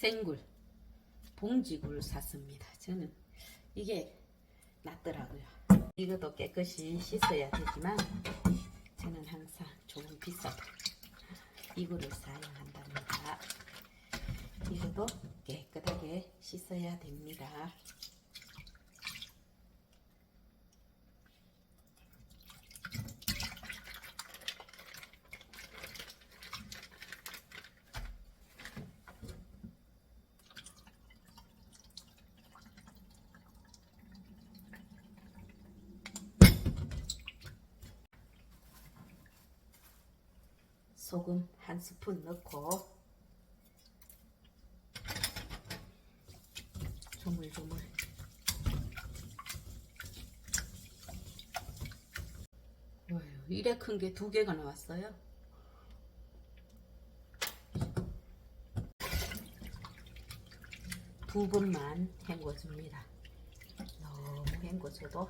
생굴, 봉지굴 샀습니다. 저는 이게 낫더라고요. 이것도 깨끗이 씻어야 되지만 저는 항상 조금 비싸도 이거를 사용한답니다. 이것도 깨끗하게 씻어야 됩니다. 소금 한 스푼 넣고 조물조물? 이래 큰 게 두 개가 나왔어요. 두 번만 헹궈줍니다. 너무 헹궈줘도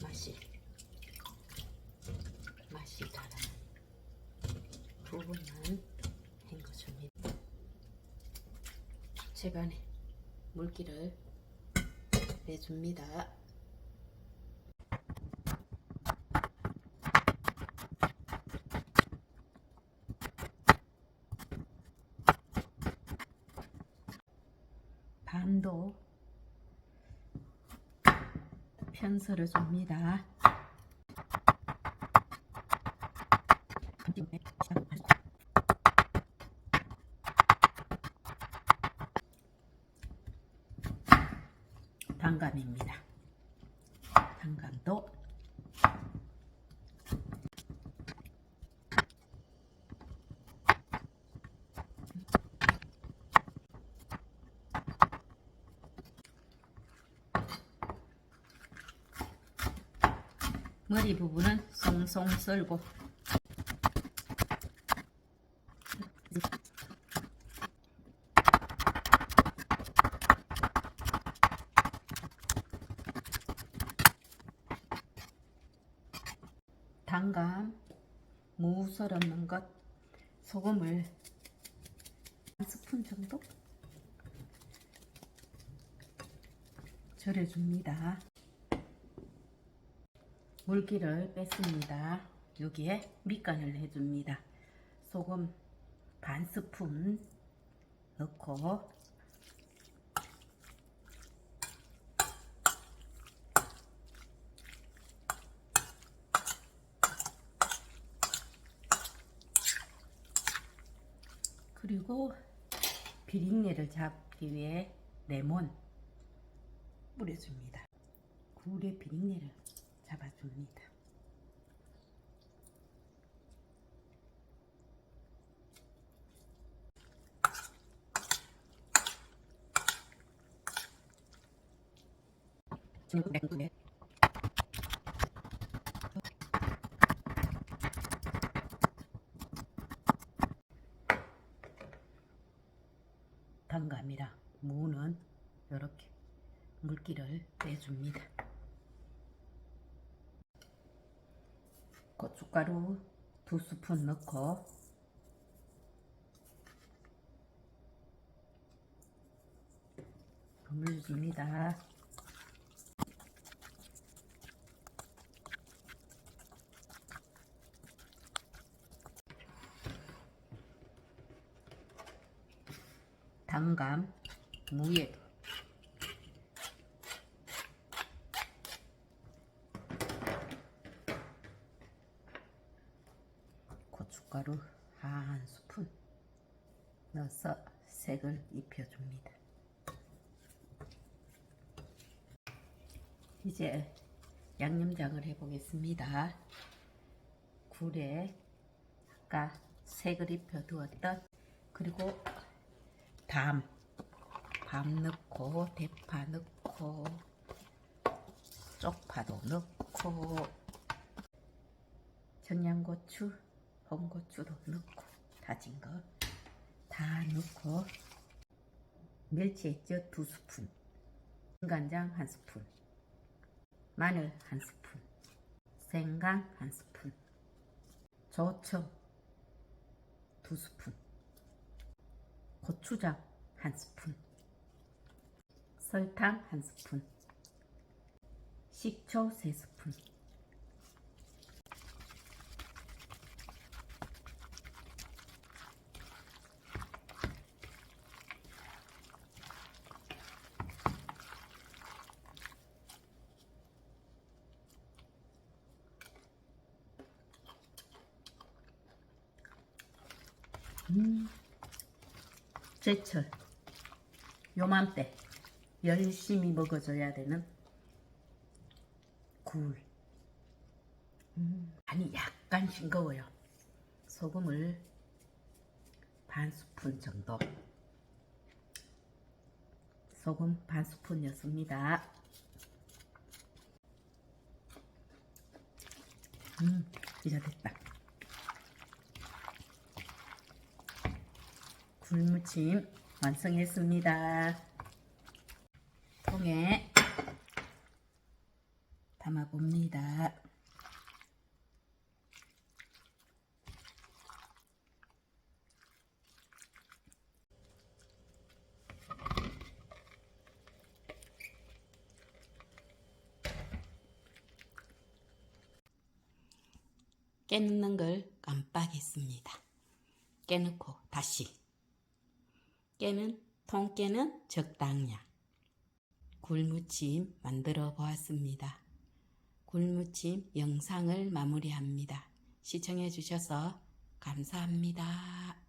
맛이 두 번만 헹궈줍니다. 채반에 물기를 내줍니다. 반도 편서를 줍니다. 단감입니다. 단감도 머리 부분은 송송 썰고 단감, 무 썰었는 것, 소금을 한 스푼 정도 절여줍니다. 물기를 뺐습니다. 여기에 밑간을 해줍니다. 소금 반 스푼 넣고 그리고 비린내를 잡기 위해 레몬 뿌려줍니다. 굴의 비린내를 잡아줍니다. 중국 냉국에 단감이랑 무는 이렇게 물기를 빼줍니다. 고춧가루 두 스푼 넣고 버무려줍니다. 단감 무에도 고춧가루 한 스푼 넣어서 색을 입혀줍니다. 이제 양념장을 해보겠습니다. 굴에 아까 색을 입혀 두었던 그리고 밤, 밤 넣고 대파 넣고 쪽파도 넣고 청양고추, 홍고추도 넣고 다진 거 다 넣고 멸치액젓 두 스푼, 간장 한 스푼, 마늘 한 스푼, 생강 한 스푼, 조청 두 스푼, 고추장 한 스푼, 설탕 한 스푼, 식초 세 스푼, 음, 제철 요맘때 열심히 먹어줘야 되는 굴. 음, 간이 약간 싱거워요. 소금을 반 스푼 정도. 소금 반 스푼이었습니다. 음, 이제 됐다. 굴무침 완성했습니다. 통에 담아봅니다. 깨 넣는 걸 깜빡했습니다. 깨 넣고 다시 깨는 통깨는 적당량 굴무침 만들어 보았습니다. 굴무침 영상을 마무리합니다. 시청해 주셔서 감사합니다.